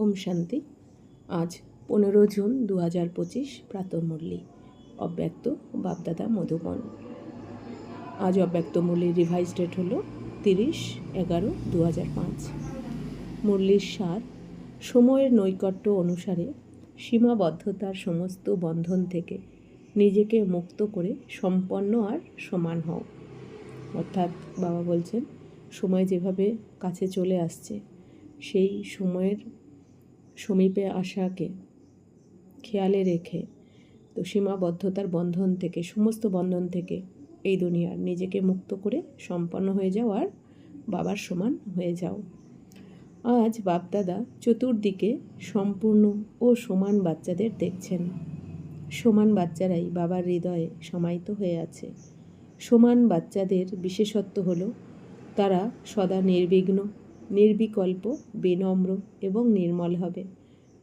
ওম শান্তি। আজ পনেরো জুন দু হাজার পঁচিশ প্রাতমূল্যী অব্যক্ত বাপদাদা মধুবন। আজ অব্যক্ত মুরলির রিভাইজ ডেট হলো তিরিশ এগারো দু হাজার পাঁচ। মুরলির সার সময়ের নৈকট্য অনুসারে সীমাবদ্ধতার সমস্ত বন্ধন থেকে নিজেকে মুক্ত করে সম্পন্ন আর সমান হও। অর্থাৎ বাবা বলছেন, সময় যেভাবে কাছে চলে আসছে, সেই সময়ের সমীপে আসাকে খেয়ালে রেখে তো সীমাবদ্ধতার বন্ধন থেকে, সমস্ত বন্ধন থেকে এই দুনিয়ার নিজেকে মুক্ত করে সম্পন্ন হয়ে যাও আর বাবার সমান হয়ে যাও। আজ বাপদাদা চতুর্দিকে সম্পূর্ণ ও সমান বাচ্চাদের দেখছেন। সমান বাচ্চারাই বাবার হৃদয়ে সমাহিত হয়ে আছে। সমান বাচ্চাদের বিশেষত্ব হলো, তারা সদা নির্বিঘ্ন নির্বিকল্প, বিনম্র এবং নির্মল হবে।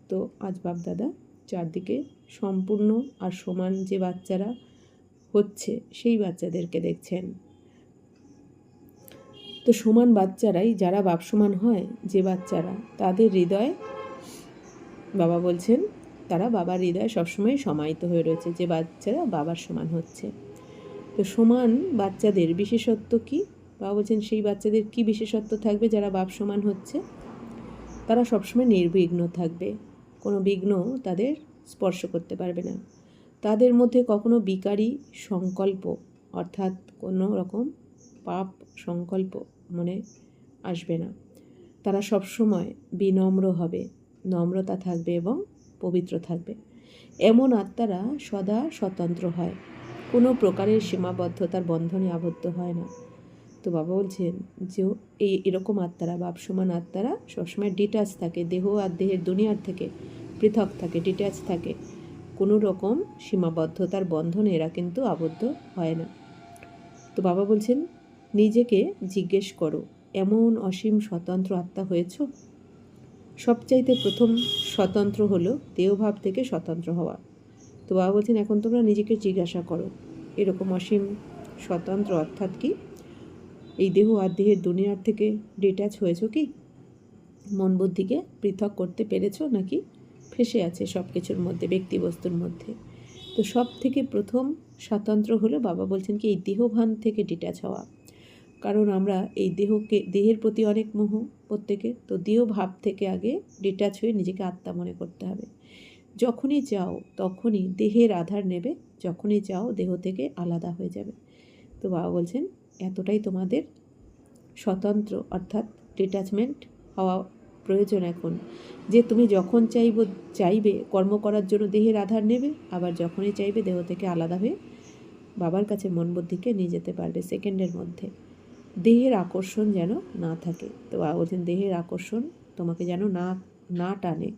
তো আজ বাপদাদা চারদিকে সম্পূর্ণ আর সমান যে বাচ্চারা হচ্ছে, সেই বাচ্চাদেরকে দেখছেন। তো সমান বাচ্চারাই যারা বাপ সমান হয়, যে বাচ্চারা তাদের হৃদয়, বাবা বলছেন, তারা বাবার হৃদয় সবসময় সমাহিত হয়ে রয়েছে, যে বাচ্চারা বাবার সমান হচ্ছে। তো সমান বাচ্চাদের বিশেষত্ব কী? বাবা বলছেন, সেই বাচ্চাদের কি বিশেষত্ব থাকবে যারা বাপ সমান হচ্ছে? তারা সবসময় নির্বিঘ্ন থাকবে। কোনো বিঘ্ন তাদের স্পর্শ করতে পারবে না। তাদের মধ্যে কখনো বিকারী সংকল্প, অর্থাৎ কোনো রকম পাপ সংকল্প মনে আসবে না। তারা সবসময় বিনম্র হবে, নম্রতা থাকবে এবং পবিত্র থাকবে। এমন আত্মারা সদা স্বতন্ত্র হয়। কোনো প্রকারের সীমাবদ্ধতার বন্ধনে আবদ্ধ হয় না। তো বাবা বলছেন যে এই এরকম আত্মারা, বাপ সমান আত্মারা সবসময় ডিটাচ থাকে, দেহ আর দেহের দুনিয়ার থেকে পৃথক থাকে ডিট্যাচ থাকে। কোনো রকম সীমাবদ্ধতার বন্ধনে এরা কিন্তু আবদ্ধ হয় না। তো বাবা বলছেন, নিজেকে জিজ্ঞেস করো, এমন অসীম স্বতন্ত্র আত্মা হয়েছ? সবচাইতে প্রথম স্বতন্ত্র হলো দেহভাব থেকে স্বতন্ত্র হওয়া। তো বাবা বলছেন, এখন তোমরা নিজেকে জিজ্ঞাসা করো, এরকম অসীম স্বতন্ত্র অর্থাৎ কি? এই দেহ আর দেহের দুনিয়ার থেকে ডিট্যাচ হয়েছ কি? মন বুদ্ধিকে পৃথক করতে পেরেছ নাকি? ফেসে আছে সব কিছুর মধ্যে, ব্যক্তিবস্তুর মধ্যে। তো সব থেকে প্রথম স্বাতন্ত্র হলো বাবা বলছেন কি, এই দেহভান থেকে ডিট্যাচ হওয়া। কারণ আমরা এই দেহকে, দেহের প্রতি অনেক মোহ প্রত্যেকে, তো দেহ ভাব থেকে আগে ডিট্যাচ হয়ে নিজেকে আত্মা মনে করতে হবে। যখনই যাও তখনই দেহের আধার নেবে, যখনই যাও দেহ থেকে আলাদা হয়ে যাবে। তো বাবা বলছেন এতটাই তোমাদের স্বতন্ত্র, অর্থাৎ ডিট্যাচমেন্ট হওয়া প্রয়োজন এখন। যে তুমি যখন চাইব, চাইবে কর্ম করার জন্য দেহের আধার নেবে, আবার যখনই চাইবে দেহ থেকে আলাদা হয়ে বাবার কাছে মন বুদ্ধিকে নিয়ে যেতে পারবে সেকেন্ডের মধ্যে। দেহের আকর্ষণ যেন না থাকে। তো বলছেন দেহের আকর্ষণ তোমাকে যেন না না টানে।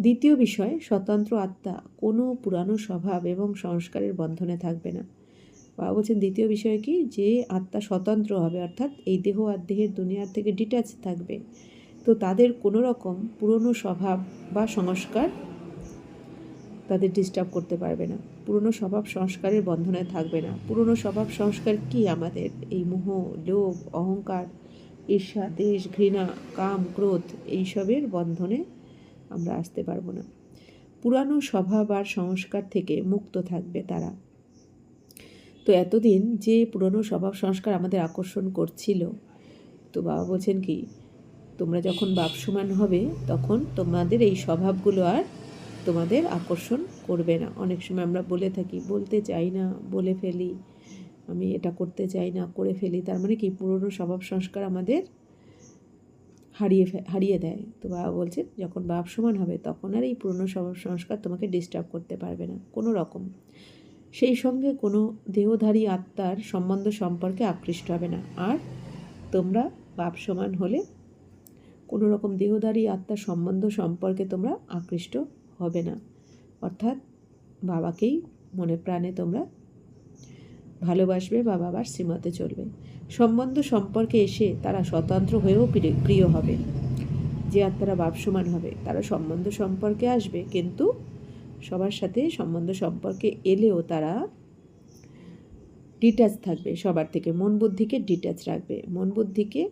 দ্বিতীয় বিষয়, স্বতন্ত্র আত্মা কোনো পুরানো স্বভাব এবং সংস্কারের বন্ধনে থাকবে না। বাবা বলছেন দ্বিতীয় বিষয় কি? যে আত্মা স্বতন্ত্র হবে, অর্থাৎ এই দেহ আর দেহের দুনিয়ার থেকে ডিট্যাচ থাকবে। তো তাদের কোনো রকম পুরনো স্বভাব বা সংস্কার তাদের ডিস্টার্ব করতে পারবে না। পুরনো স্বভাব সংস্কারের বন্ধনে থাকবে না। পুরনো স্বভাব সংস্কার কি আমাদের? এই মোহ, লোভ, অহংকার, ঈর্ষা, দেশ, ঘৃণা, কাম, ক্রোধ এইসবের বন্ধনে আমরা আসতে পারব না। পুরানো স্বভাব আর সংস্কার থেকে মুক্ত থাকবে তারা। তো এতদিন যে পুরনো স্বভাব সংস্কার আমাদের আকর্ষণ করছিল, তো বাবা বলছেন কি, তোমরা যখন বাপ সমান হবে, তখন তোমাদের এই স্বভাবগুলো আর তোমাদের আকর্ষণ করবে না। অনেক সময় আমরা বলে থাকি, বলতে চাই না, বলে ফেলি। আমি এটা করতে চাই না, করে ফেলি। তার মানে কি, পুরনো স্বভাব সংস্কার আমাদের হারিয়ে হারিয়ে দেয়। তো বাবা বলছে যখন বাপ সমান হবে, তখন আর এই পুরনো স্বভাব সংস্কার তোমাকে ডিস্টার্ব করতে পারবে না। কোনো রকম। সেই সঙ্গে কোনো দেহধারী আত্মার সম্বন্ধ সম্পর্কে আকৃষ্ট হবে না। আর তোমরা বাপ সমান হলে কোনো রকম দেহধারী আত্মার সম্বন্ধ সম্পর্কে তোমরা আকৃষ্ট হবে না। অর্থাৎ বাবাকেই মনে প্রাণে তোমরা ভালোবাসবে বা বাবার শ্রীমতে চলবে। সম্বন্ধ সম্পর্কে এসে তারা স্বতন্ত্র হয়েও প্রিয় হবে। যে আত্মারা বাপ সমান হবে, তারা সম্বন্ধ সম্পর্কে আসবে, কিন্তু সবার সাথে সম্বন্ধ সম্পর্কে এলেও তারা ডিট্যাচ থাকবে, সবার থেকে মন বুদ্ধিকে ডিট্যাচ রাখবে, মন বুদ্ধিকে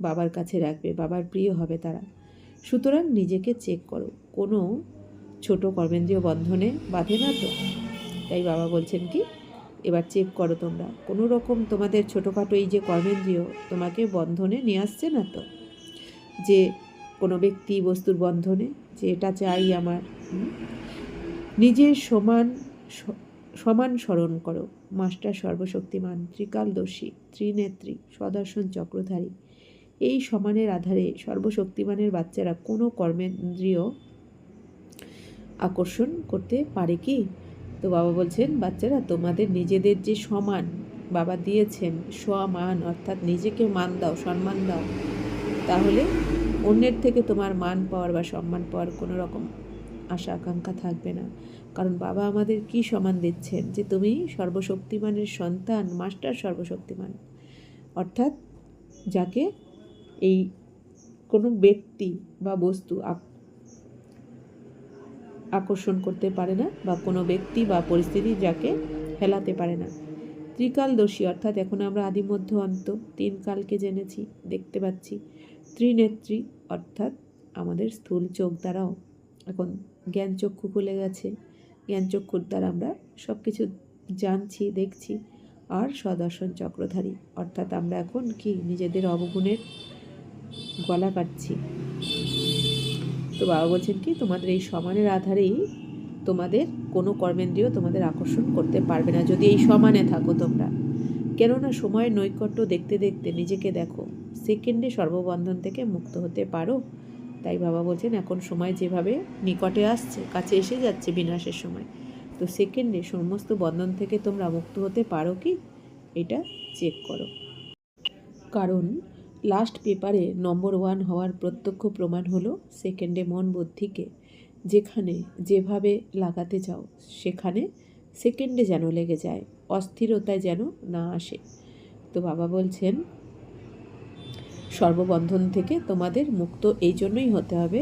বাবার কাছে রাখবে, বাবার প্রিয় হবে তারা। সুতরাং নিজেকে চেক করো, কোনো ছোট কর্মেন্দ্রীয় বন্ধনে বাঁধে না তো? তাই বাবা বলছেন কি, এবার চেক করো তোমরা, কোনো রকম তোমাদের ছোটোখাটো এই যে কর্মেন্দ্রীয় তোমাকে বন্ধনে নিয়ে আসছে না তো? যে কোনো ব্যক্তি বস্তুর বন্ধনে, যে এটা চাই আমার? নিজের সমান সমান স্মরণ করো, মাস্টার সর্বশক্তিমান, ত্রিকালদর্শী, ত্রিনেত্রী, সদর্শন চক্রধারী। এই সমানের আধারে সর্বশক্তিমানের বাচ্চারা কোনো কর্মেন্দ্রীয় আকর্ষণ করতে পারে কি? তো বাবা বলছেন, বাচ্চারা, তোমাদের নিজেদের যে সমান বাবা দিয়েছেন, সমান, অর্থাৎ নিজেকে মান দাও, সম্মান দাও, তাহলে অন্যের থেকে তোমার মান পাওয়ার বা সম্মান পাওয়ার কোনো রকম আশা আকাঙ্ক্ষা থাকবে না। কারণ বাবা আমাদের কি সমান দিচ্ছেন যে তুমি সর্বশক্তিমানের সন্তান, মাস্টার সর্বশক্তিমান। অর্থাৎ যাকে এই কোনো ব্যক্তি বা বস্তু আক- আকর্ষণ করতে পারে না বা কোনো ব্যক্তি বা পরিস্থিতি যাকে ফেলাতে পারে না। ত্রিকালদর্শী, অর্থাৎ এখন আমরা আদি মধ্য অন্ত, তিন কালকে জেনেছি, দেখতে পাচ্ছি। ত্রিনেত্রী, অর্থাৎ আমাদের স্থূল চোখ দ্বারাও। এখন জ্ঞান চক্ষু খুলে গেছে। জ্ঞান চক্ষুর দ্বারা আমরা সব কিছু জানছি, দেখছি আর সদর্শন চক্রধারী। অর্থাৎ আমরা এখন কি? নিজেদের অবগুণের গলা কাটছি। তো বাবা বলছেন কি? তোমাদের এই সমানের আধারেই তোমাদের কোনো কর্মেন্দ্রিয় তোমাদের আকর্ষণ করতে পারবে না। যদি এই সমানে থাকো তোমরা। কেননা সময়ের নৈকট্য দেখতে দেখতে নিজেকে দেখো। সেকেন্ডে সর্ববন্ধন থেকে মুক্ত হতে পারো। তাই বাবা বলছেন, এখন সময় যেভাবে নিকটে আসছে, কাছে এসে যাচ্ছে বিনাশের সময়। তো সেকেন্ডে সমস্ত বন্ধন থেকে তোমরা মুক্ত হতে পারো কি? এটা চেক করো। কারণ লাস্ট পেপারে নম্বর ওয়ান হওয়ার প্রত্যক্ষ প্রমাণ হলো সেকেন্ডে মন বুদ্ধিকে। যেখানে যেভাবে লাগাতে চাও, সেখানে সেকেন্ডে যেন লেগে যায়, অস্থিরতায় যেন না আসে। তো বাবা বলছেন সর্ববন্ধন থেকে তোমাদের মুক্ত এই জন্যই হতে হবে।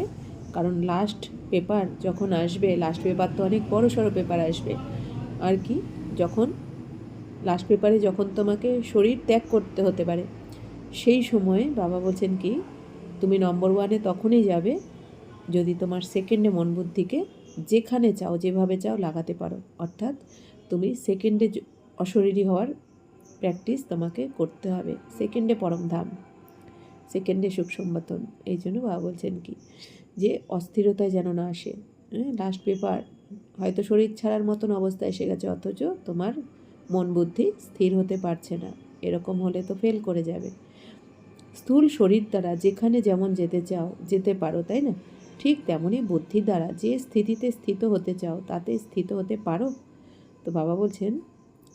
কারণ লাস্ট পেপার যখন আসবে লাস্ট পেপার তো অনেক বড় সড়ো পেপার আসবে। আর কি? যখন লাস্ট পেপারে যখন তোমাকে শরীর ত্যাগ করতে হতে পারে। সেই সময়ে বাবা বলছেন কি, তুমি নম্বর ওয়ানে তখনই যাবে যদি তোমার সেকেন্ডে মন বুদ্ধিকে যেখানে চাও, যেভাবে চাও লাগাতে পারো। অর্থাৎ তুমি সেকেন্ডে অশরীরী হওয়ার প্র্যাকটিস তোমাকে করতে হবে। সেকেন্ডে পরম ধাম। সেকেন্ডে সুখ সম্বাতন এই জন্য বাবা বলছেন কি? যে অস্থিরতায় যেন না আসে। হ্যাঁ লাস্ট পেপার হয়তো শরীর ছাড়ার মতন অবস্থা এসে গেছে, অথচ তোমার মন বুদ্ধি স্থির হতে পারছে না। এরকম হলে তো ফেল করে যাবে। স্থূল শরীর দ্বারা যেখানে যেমন যেতে চাও, যেতে পারো, তাই না? ঠিক তেমনই বুদ্ধি দ্বারা যে স্থিতিতে স্থিত হতে চাও, তাতে স্থিত হতে পারো। তো বাবা বলছেন,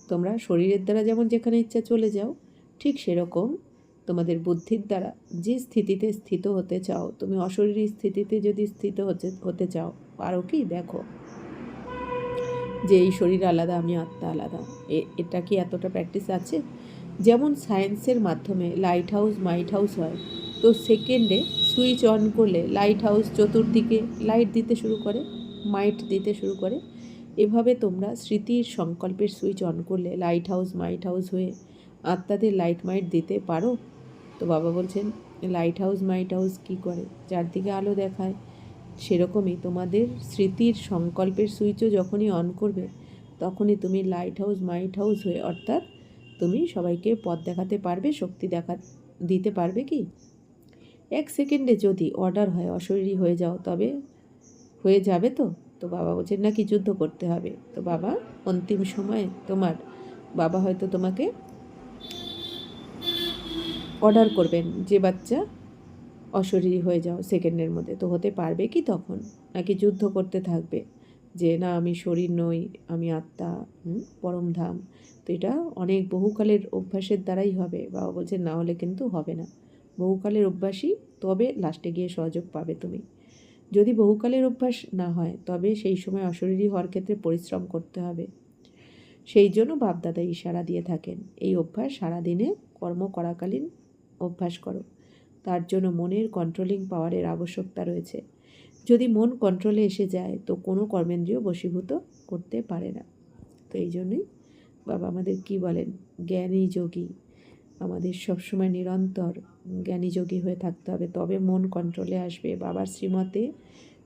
তোমরা শরীরের দ্বারা যেমন যেখানে ইচ্ছা চলে যাও, ঠিক সেরকম তোমাদের বুদ্ধির দ্বারা যে স্থিতিতে স্থিত হতে চাও, তুমি অশরীরী স্থিতিতে যদি স্থিত হতে হতে চাও, পারো কি? দেখো। যে এই শরীর আলাদা, আমি আত্মা আলাদা। এটা কি এতটা প্র্যাকটিস আছে? যেমন সায়েন্সের মাধ্যমে লাইট হাউস মাইট হাউস হয়, তো সেকেন্ডে সুইচ অন করলে লাইট হাউস চতুর্দিকে লাইট দিতে শুরু করে মাইট দিতে শুরু করে। এভাবে তোমরা স্মৃতির সংকল্পের সুইচ অন করলে লাইট হাউস মাইট হাউস হয়ে আত্মাদের লাইট মাইট দিতে পারো। তো বাবা বলছেন লাইট হাউস মাইট হাউস কী করে? চারদিকে আলো দেখায়। সেরকমই তোমাদের স্মৃতির সংকল্পের সুইচও যখনই অন করবে, তখনই তুমি লাইট হাউস মাইট হাউস হয়ে অর্থাৎ তুমি সবাইকে পথ দেখাতে পারবে, শক্তি দেখা, দিতে পারবে কি? এক সেকেন্ডে যদি অর্ডার হয়, অশরীরী হয়ে যাও, তবে হয়ে যাবে তো? তো বাবা বলছেন নাকি যুদ্ধ করতে হবে? তো বাবা, অন্তিম সময়ে তোমার বাবা হয়তো তোমাকে অর্ডার করবেন যে বাচ্চা অশরীরী হয়ে যাও সেকেন্ডের মধ্যে। তো হতে পারবে কি তখন? নাকি যুদ্ধ করতে থাকবে? যে না, আমি শরীর নই, আমি আত্মা পরম ধাম। তো এটা অনেক বহুকালের অভ্যাসের দ্বারাই হবে। বাবা বলছে না হলে কিন্তু হবে না। বহুকালের অভ্যাসই তবে লাস্টে গিয়ে সহযোগ পাবে তুমি। যদি বহুকালের অভ্যাস না হয়, তবে সেই সময় অশরীরী হওয়ার ক্ষেত্রে পরিশ্রম করতে হবে। সেই জন্য বাপদাদা ইশারা দিয়ে থাকেন। এই অভ্যাস সারাদিনে কর্ম করাকালীন অভ্যাস করো। তার জন্য মনের কন্ট্রোলিং পাওয়ারের আবশ্যকতা রয়েছে। যদি মন কন্ট্রোলে এসে যায়, তো কোনো কর্মেন্দ্রিয় বশীভূত করতে পারে না। তো এই জন্যই বাবা আমাদের কি বলেন? জ্ঞানী যোগী। আমাদের সবসময় নিরন্তর জ্ঞানীযোগী হয়ে থাকতে হবে। তবে মন কন্ট্রোলে আসবে। বাবার শ্রীমতে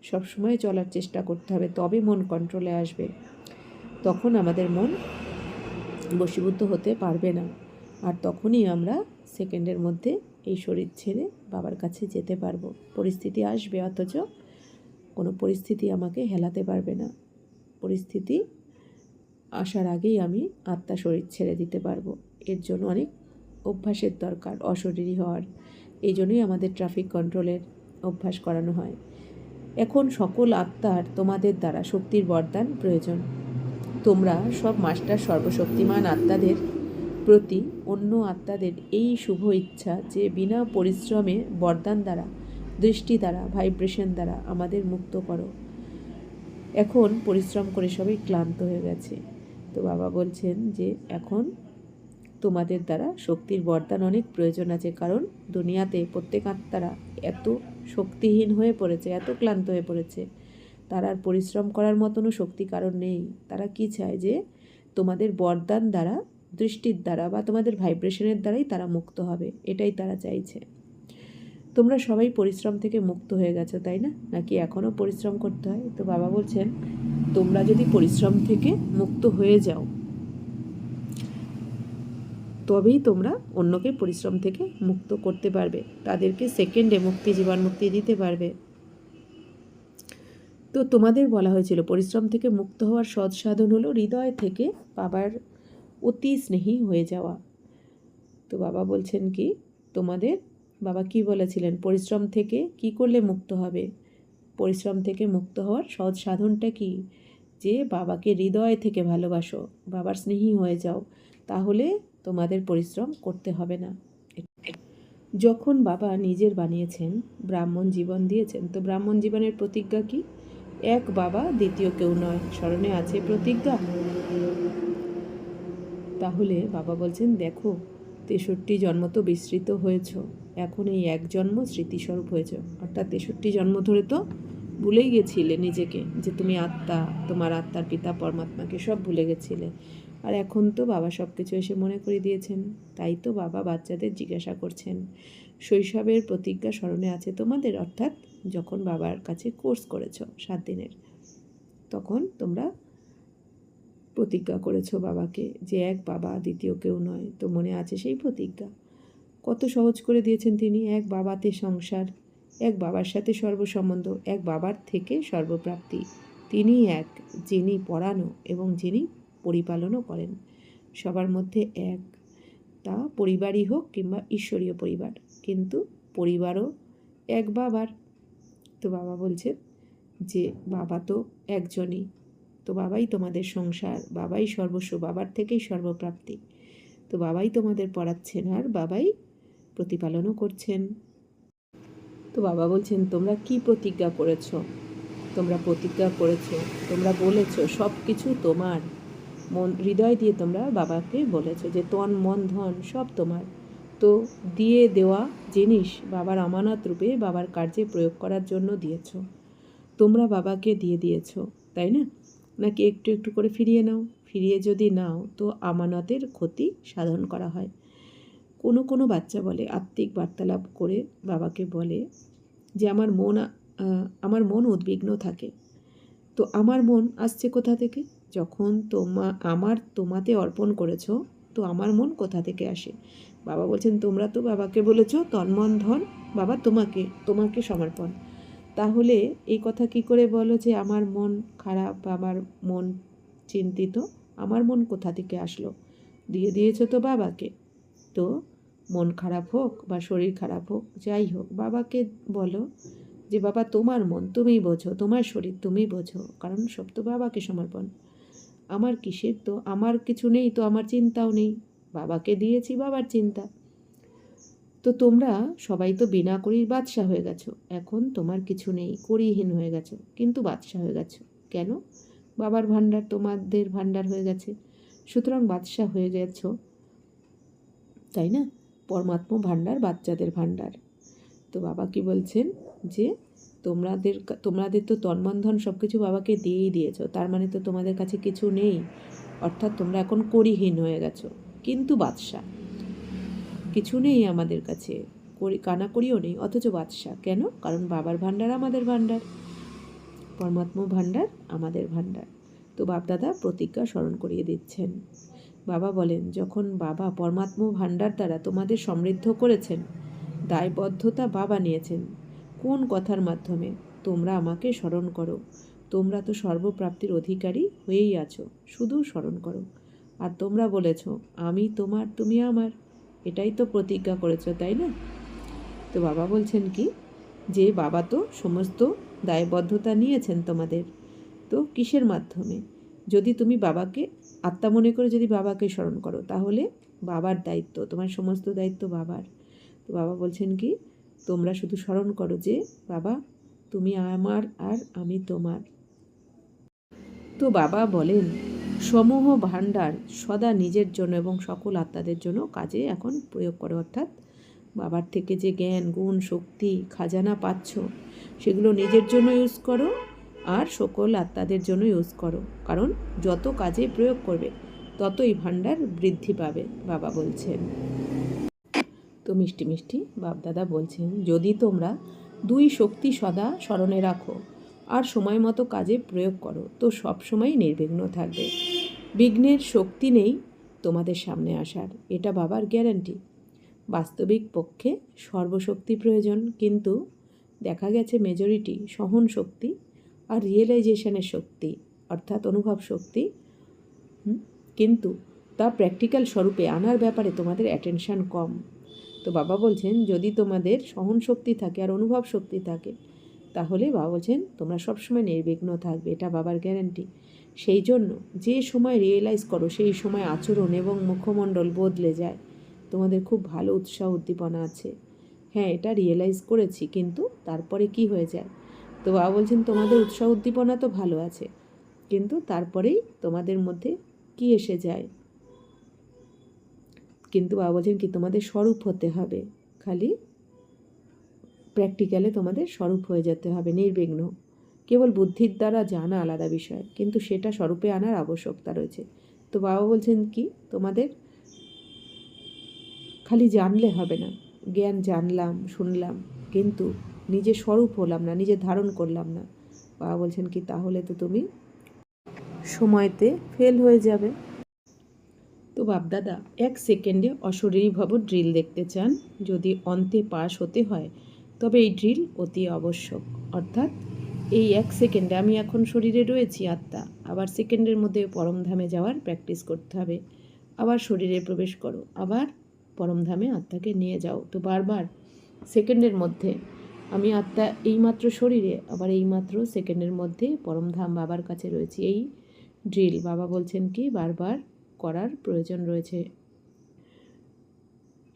সবসময় চলার চেষ্টা করতে হবে। তবে মন কন্ট্রোলে আসবে। তখন আমাদের মন বশীভূত হতে পারবে না। আর তখনই আমরা সেকেন্ডের মধ্যে এই শরীর ছেড়ে বাবার কাছে যেতে পারব। পরিস্থিতি আসবে, অথচ কোনো পরিস্থিতি আমাকে হেলাতে পারবে না। পরিস্থিতি আসার আগেই আমি আত্মা শরীর ছেড়ে দিতে পারব। এর জন্য অনেক অভ্যাসের দরকার, অশরীরী হওয়ার। এই জন্যই আমাদের ট্রাফিক কন্ট্রোলের অভ্যাস করানো হয়। এখন সকল আত্মার তোমাদের দ্বারা শক্তির বরদান প্রয়োজন। তোমরা সব মাস্টার সর্বশক্তিমান আত্মাদের প্রতি অন্য আত্মাদের এই শুভ ইচ্ছা যে বিনা পরিশ্রমে বরদান দ্বারা, দৃষ্টি দ্বারা ভাইব্রেশন দ্বারা আমাদের মুক্ত করো। এখন পরিশ্রম করে সবাই ক্লান্ত হয়ে গেছে। তো বাবা বলছেন যে, এখন তোমাদের দ্বারা শক্তির বরদান অনেক প্রয়োজন আছে, কারণ দুনিয়াতে প্রত্যেক আত্মারা এত শক্তিহীন হয়ে পড়েছে, এত ক্লান্ত হয়ে পড়েছে। তারা আর পরিশ্রম করার মতনও শক্তি কারণ নেই। তারা কি চায় যে, তোমাদের বরদান দ্বারা দৃষ্টির দ্বারা বা তোমাদের ভাইব্রেশনের দ্বারাই তারা মুক্ত হবে, এটাই তারা চাইছে। তোমরা সবাই পরিশ্রম থেকে মুক্ত হয়ে গেছো, তাই না? নাকি এখনও পরিশ্রম করতে হয়? তো বাবা বলছেন, তোমরা যদি পরিশ্রম থেকে মুক্ত হয়ে যাও, তবেই তোমরা অন্যকে পরিশ্রম থেকে মুক্ত করতে পারবে, তাদেরকে সেকেন্ডে মুক্তি, জীবন মুক্তি দিতে পারবে। তো তোমাদের বলা হয়েছিল, পরিশ্রম থেকে মুক্ত হওয়ার সৎ সাধন হলো হৃদয় থেকে বাবার অতি স্নেহী হয়ে যাওয়া। তো বাবা বলছেন কি, তোমাদের বাবা কি বলেছিলেন? পরিশ্রম থেকে কি করলে মুক্ত হবে? পরিশ্রম থেকে মুক্ত হওয়ার সৎ সাধনটা কি? যে বাবাকে হৃদয় থেকে ভালোবাসো, বাবার স্নেহী হয়ে যাও, তাহলে তোমাদের পরিশ্রম করতে হবে না। যখন বাবা নিজের বানিয়েছেন, ব্রাহ্মণ জীবন দিয়েছেন, তো ব্রাহ্মণ জীবনের প্রতিজ্ঞা কি? এক বাবা, দ্বিতীয় কেউ নয়। স্মরণে আছে প্রতিজ্ঞা? তাহলে বাবা বলছেন, দেখো, তেষট্টি জন্ম তো বিস্তৃত হয়েছ। এখন এই এক জন্ম স্মৃতিস্বরূপ হয়েছ। অর্থাৎ তেষট্টি জন্ম ধরে তো ভুলেই গেছিলে নিজেকে, যে তুমি আত্মা, তোমার আত্মার পিতা, পরমাত্মাকে সব ভুলে গেছিলে। আর এখন তো বাবা সব কিছু এসে মনে করে দিয়েছেন। তাই তো বাবা বাচ্চাদের জিজ্ঞাসা করছেন, শৈশবের প্রতিজ্ঞা স্মরণে আছে তোমাদের? অর্থাৎ যখন বাবার কাছে কোর্স করেছ সাত দিনের, তখন তোমরা প্রতিজ্ঞা করেছ বাবাকে যে এক বাবা দ্বিতীয় কেউ নয়। তো মনে আছে সেই প্রতিজ্ঞা? কত সহজ করে দিয়েছেন তিনি, এক বাবাতে সংসার, এক বাবার সাথে সর্বসম্বন্ধ, এক বাবার থেকে সর্বপ্রাপ্তি। তিনি এক, যিনি পড়ানো এবং যিনি পরিপালনও করেন। সবার মধ্যে এক। তা পরিবারই হোক কিংবা ঈশ্বরীয় পরিবার, কিন্তু পরিবারও এক বাবার। তো বাবা বলছেন যে বাবা তো একজনই। তো বাবাই তোমাদের সংসার, বাবাই সর্বস্ব, বাবার থেকেই সর্বপ্রাপ্তি। তো বাবাই তোমাদের পড়াচ্ছেন আর বাবাই প্রতিপালনও করছেন। তো বাবা বলছেন, তোমরা কি প্রতিজ্ঞা করেছ? তোমরা প্রতিজ্ঞা করেছ, তোমরা বলেছ সব কিছু তোমার। মন, হৃদয় দিয়ে তোমরা বাবাকে বলেছ যে, তন, মন, ধন সব তোমার। তো দিয়ে দেওয়া জিনিস বাবার আমানত রূপে বাবার কার্যে প্রয়োগ করার জন্য দিয়েছ। তোমরা বাবাকে দিয়ে দিয়েছ, তাই না? নাকি একটু একটু করে ফিরিয়ে নাও। ফিরিয়ে যদি নাও, তো আমানতের ক্ষতি সাধন করা হয়। কোনো কোনো বাচ্চা বলে, আত্মিক বার্তালাপ করে বাবাকে বলে যে, আমার মন আমার মন উদ্বিগ্ন থাকে। তো আমার মন আসছে কোথা থেকে? যখন তোমা, আমার তোমাতে অর্পণ করেছ, তো আমার মন কোথা থেকে আসে? বাবা বলছেন, তোমরা তো বাবাকে বলেছ, তন্মন ধন বাবা তোমাকে তোমাকে সমর্পণ। তাহলে এই কথা কি করে বলো যে আমার মন খারাপ আমার মন চিন্তিত? আমার মন কোথা থেকে আসলো? দিয়ে দিয়েছ তো বাবাকে। তো মন খারাপ হোক বা শরীর খারাপ হোক, যাই হোক, বাবাকে বলো যে বাবা, তোমার মন তুমি বোঝো, তোমার শরীর তুমি বোঝো, কারণ সব তো বাবাকে সমর্পণ। আমার কিসের তো? আমার কিছু নেই তো, আমার চিন্তাও নেই। বাবাকে দিয়েছি, বাবার চিন্তা। তো তোমরা সবাই তো বিনা করির বাদশা হয়ে গেছো। এখন তোমার কিছু নেই করিহীন হয়ে গেছো, কিন্তু বাদশা হয়ে গেছো। কেন? বাবার ভাণ্ডার তোমাদের ভাণ্ডার হয়ে গেছে। সুতরাং বাদশা হয়ে গেছো। তাই না? পরমাত্ম ভাণ্ডার, বাচ্চাদের ভাণ্ডার। তো বাবা কি বলছেন? যে তোমাদের তোমাদের তো তন্মন্ধন সব কিছু বাবাকে দিয়েই দিয়েছ, তার মানে তো তোমাদের কাছে কিছু নেই। অর্থাৎ তোমরা এখন করিহীন হয়ে গেছো। কিন্তু বাদশা কিছু নেই আমাদের কাছে। করি, কানাকড়িও নেই, অথচ বাদশা কেন? কারণ বাবার ভাণ্ডার আমাদের ভাণ্ডার। পরমাত্ম ভাণ্ডার, আমাদের ভাণ্ডার। তো বাপদাদা প্রতিজ্ঞা স্মরণ করিয়ে দিচ্ছেন। বাবা বলেন, যখন বাবা পরমাত্ম ভাণ্ডার দ্বারা তোমাদের সমৃদ্ধ করেছেন, দায়বদ্ধতা বাবা নিয়েছেন, কোন কথার মাধ্যমে? তোমরা আমাকে স্মরণ করো। তোমরা তো সর্বপ্রাপ্তির অধিকারী হয়েই আছো, শুধু স্মরণ করো। আর তোমরা বলেছ, আমি তোমার, তুমি আমার। এটাই তো প্রতিজ্ঞা করেছ, তাই না? তো বাবা বলছেন কি, যে বাবা তো সমস্ত দায়বদ্ধতা নিয়েছেন তোমাদের, তো কিসের মাধ্যমে? যদি তুমি বাবাকে, আত্মা মনে করে যদি বাবাকে স্মরণ করো, তাহলে বাবার দায়িত্ব, তোমার সমস্ত দায়িত্ব বাবার। তো বাবা বলছেন কি, তোমরা শুধু স্মরণ করো যে, বাবা, তুমি আমার আর আমি তোমার। তো বাবা বলেন সমূহ ভাণ্ডার সদা নিজের জন্য এবং সকল আত্মাদের জন্য কাজে এখন প্রয়োগ করো। অর্থাৎ বাবার থেকে যে জ্ঞান, গুণ, শক্তি, খাজানা পাচ্ছ, সেগুলো নিজের জন্য ইউজ করো আর সকল আত্মাদের জন্য ইউজ করো। কারণ যত কাজে প্রয়োগ করবে, ততই ভাণ্ডার বৃদ্ধি পাবে, বাবা বলছেন। তো মিষ্টি মিষ্টি বাপদাদা বলছেন, যদি তোমরা দুই শক্তি সদা স্মরণে রাখো আর সময় মতো কাজে প্রয়োগ করো। তো সবসময় নির্বিঘ্ন থাকবে। বিঘ্নের শক্তি নেই তোমাদের সামনে আসার। এটা বাবার গ্যারান্টি। বাস্তবিক পক্ষে সর্বশক্তি প্রয়োজন, কিন্তু দেখা গেছে মেজরিটি সহন শক্তি আর রিয়েলাইজেশনের শক্তি, অর্থাৎ অনুভব শক্তি। কিন্তু তা প্র্যাকটিক্যাল স্বরূপে আনার ব্যাপারে তোমাদের অ্যাটেনশান কম। তো বাবা বলছেন, যদি তোমাদের সহন শক্তি থাকে আর অনুভব শক্তি থাকে তাহলে বাবা বলছেন, তোমরা সবসময় নির্বিঘ্ন থাকবে, এটা বাবার গ্যারান্টি সেই জন্য যে সময় রিয়েলাইজ করো, সেই সময় আচরণ এবং মুখমণ্ডল বদলে যায়। তোমাদের খুব ভালো উৎসাহ উদ্দীপনা আছে। হ্যাঁ এটা রিয়েলাইজ করেছি, কিন্তু তারপরে কি হয়ে যায়? তো বাবা বলছেন, তোমাদের উৎসাহ উদ্দীপনা তো ভালো আছে, কিন্তু তারপরেই তোমাদের মধ্যে কি এসে যায়? কিন্তু বাবা বলছেন, কি তোমাদের স্বরূপ হতে হবে, খালি প্র্যাকটিক্যালে তোমাদের স্বরূপ হয়ে যেতে হবে, নির্বিঘ্ন। কেবল বুদ্ধির দ্বারা জানা আলাদা বিষয়, কিন্তু সেটা স্বরূপে আনার আবশ্যকতা রয়েছে। তো বাবা বলছেন কি, তোমাদের খালি জানলে হবে না। জ্ঞান জানলাম, শুনলাম, কিন্তু নিজে স্বরূপ হলাম না, নিজে ধারণ করলাম না। বাবা বলছেন কি, তাহলে তো তুমি সময়তে ফেল হয়ে যাবে। তো বাপদাদা, এক সেকেন্ডে অশরীরী ভব ড্রিল দেখতে চান। যদি অন্তে পাশ হতে হয় তবে এই ড্রিল অতি আবশ্যক। অর্থাৎ এই এক সেকেন্ডে আমি এখন শরীরে রয়েছি আত্মা, আবার সেকেন্ডের মধ্যে পরমধামে যাওয়ার প্র্যাকটিস করতে হবে। আবার শরীরে প্রবেশ করো, আবার পরমধামে আত্মাকে নিয়ে যাও। তো বারবার সেকেন্ডের মধ্যে আমি আত্মা এইমাত্র শরীরে, আবার এইমাত্র সেকেন্ডের মধ্যে পরমধাম বাবার কাছে রয়েছি। এই ড্রিল বাবা বলছেন কি, বারবার করার প্রয়োজন রয়েছে।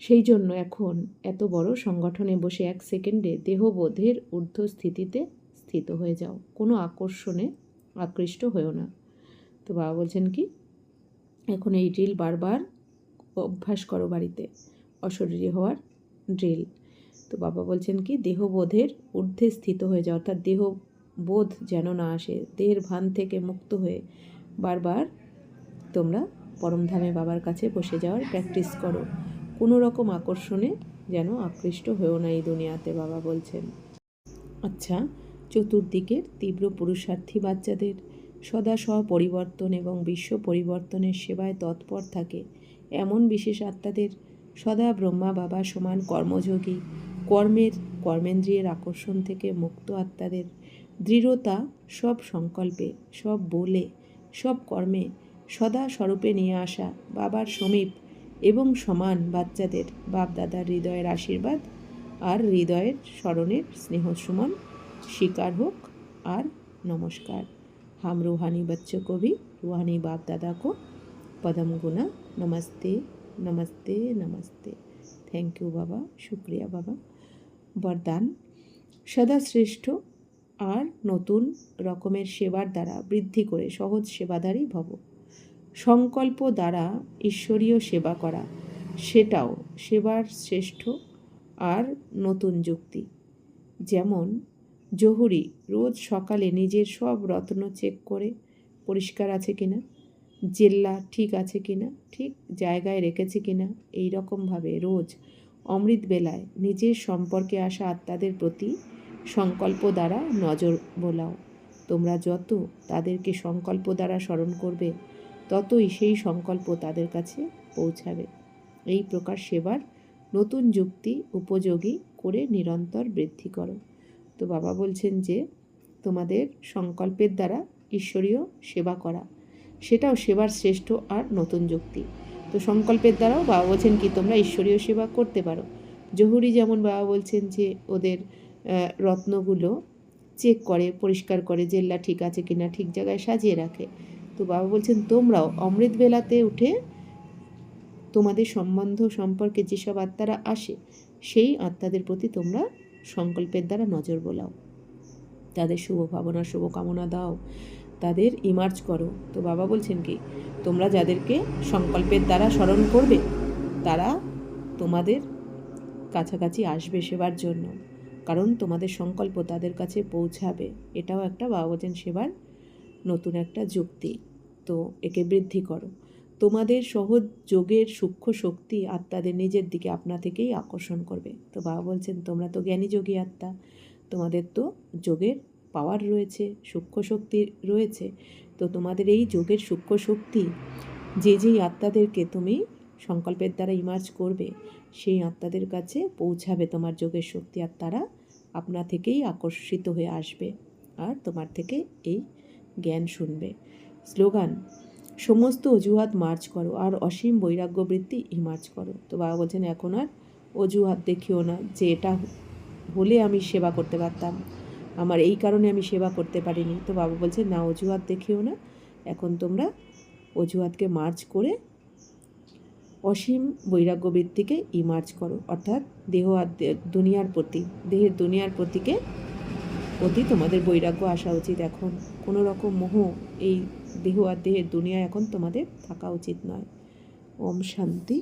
সেই জন্য এখন এত বড় সংগঠনে বসে এক সেকেন্ডে দেহবোধের ঊর্ধ্ব স্থিতিতে স্থিত হয়ে যাও। কোনো আকর্ষণে আকৃষ্ট হয়েও না। তো বাবা বলছেন কি, এখন এই ড্রিল বারবার অভ্যাস করো বাড়িতে। অশরীরী হওয়ার ড্রিল। তো বাবা বলছেন কি, দেহবোধের ঊর্ধ্বে স্থিত হয়ে যাও, অর্থাৎ দেহ বোধ যেন না আসে, দেহের ভান থেকে মুক্ত হয়ে বারবার তোমরা পরমধামে বাবার কাছে বসে যাওয়ার প্র্যাকটিস করো। কোনো রকম আকর্ষণে যেন আকৃষ্ট হয়েও না এই দুনিয়াতে, বাবা বলছেন। আচ্ছা চতুর্দিকের তীব্র পুরুষার্থী বাচ্চাদের সদা পরিবর্তন এবং বিশ্ব পরিবর্তনের সেবায় তৎপর থাকে। এমন বিশেষ আত্মাদের সদা ব্রহ্মা বাবা সমান কর্মযোগী, কর্মের, কর্মেন্দ্রিয়ের আকর্ষণ থেকে মুক্ত আত্মাদের দৃঢ়তা সব সংকল্পে, সব বলে, সব কর্মে সদা স্বরূপে নিয়ে আসা বাবার সমীপ এবং সমান বাচ্চাদের বাপদাদার হৃদয়ের আশীর্বাদ আর হৃদয়ের স্মরণের স্নেহ সুমন। শিকার হোক আর নমস্কার। হাম রুহানি বচ্চ কবি রুহানি বাপদাদা কো। পদম গুণা নমস্তে নমস্তে নমস্তে। থ্যাংক ইউ বাবা। শুক্রিয়া, বাবা। বরদান। সদা শ্রেষ্ঠ আর নতুন রকমের সেবার দ্বারা বৃদ্ধি করে সহজ সেবাদারই ভব। সংকল্প দ্বারা ঈশ্বরীয় সেবা করা, সেটাও সেবার শ্রেষ্ঠ আর নতুন যুক্তি। যেমন, জহুরি রোজ সকালে নিজের সব রত্ন চেক করে পরিষ্কার আছে কিনা, জেল্লা ঠিক আছে কিনা, ঠিক জায়গায় রেখেছে কিনা, এই রকমভাবে রোজ অমৃত বেলায় নিজের সম্পর্কে আসা আত্মাদের প্রতি সংকল্প দ্বারা নজর বোলাও। তোমরা যত তাদেরকে সংকল্প দ্বারা স্মরণ করবে ততই সেই সংকল্প তাদের কাছে পৌঁছাবে। এই প্রকার সেবার নতুন যুক্তি উপযোগী করে নিরন্তর বৃদ্ধি করো। তো বাবা বলছেন যে, তোমাদের সংকল্পের দ্বারা ঈশ্বরীয় সেবা করা, সেটাও সেবার শ্রেষ্ঠ আর নতুন যুক্তি। তো সংকল্পের দ্বারাও বাবা বলছেন কি, তোমরা ঈশ্বরীয় সেবা করতে পারো। জহুরি যেমন বাবা বলছেন যে, ওদের রত্নগুলো চেক করে, পরিষ্কার করে জেল্লা ঠিক আছে কিনা ঠিক জায়গায় সাজিয়ে রাখে। তো বাবা বলছেন, তোমরাও অমৃত বেলাতে উঠে তোমাদের সম্বন্ধ সম্পর্কে যেসব আত্মারা আসে, সেই আত্মাদের প্রতি তোমরা সংকল্পের দ্বারা নজর বোলাও। তাদের শুভ ভাবনা শুভকামনা দাও। তাদের ইমার্জ করো। তো বাবা বলছেন কি, তোমরা যাদেরকে সংকল্পের দ্বারা স্মরণ করবে, তারা তোমাদের কাছাকাছি আসবে সেবার জন্য। কারণ তোমাদের সংকল্প তাদের কাছে পৌঁছাবে। এটাও একটা বাবা বলছেন সেবার নতুন একটা যুক্তি। তো একে বৃদ্ধি করো। তোমাদের সহজ যোগের সূক্ষ্ম শক্তি আত্মাদের নিজের দিকে আপনা থেকেই আকর্ষণ করবে। তো বাবা বলছেন, তোমরা তো জ্ঞানী যোগী আত্মা। তোমাদের তো যোগের পাওয়ার রয়েছে, সূক্ষ্ম শক্তি রয়েছে। তো তোমাদের এই যোগের সূক্ষ্ম শক্তি যে যেই আত্মাদেরকে তুমি সংকল্পের দ্বারা ইমার্জ করবে, সেই আত্মাদের কাছে পৌঁছাবে তোমার যোগের শক্তি আর তারা আপনা থেকেই আকর্ষিত হয়ে আসবে। আর তোমার থেকে এই জ্ঞান শুনবে। স্লোগান, সমস্ত অজুহাত মার্চ করো আর অসীম বৈরাগ্য বৃত্তি ইমার্জ করো। তো বাবা বলছেন, এখন আর অজুহাত দেখিও না যে এটা হলে আমি সেবা করতে পারতাম। আমার এই কারণে আমি সেবা করতে পারিনি। তো বাবা বলছে না, অজুহাত দেখিও না। এখন তোমরা অজুহাতকে মার্চ করে অসীম বৈরাগ্য বৃত্তিকে ইমার্জ করো। অর্থাৎ দেহ দুনিয়ার প্রতি, দেহের দুনিয়ার প্রতিকে প্রতি তোমাদের বৈরাগ্য আসা উচিত এখন। কোনো রকম মোহ এই দেহ আর দেহের দুনিয়া এখন তোমাদের থাকা উচিত নয়। ওম শান্তি।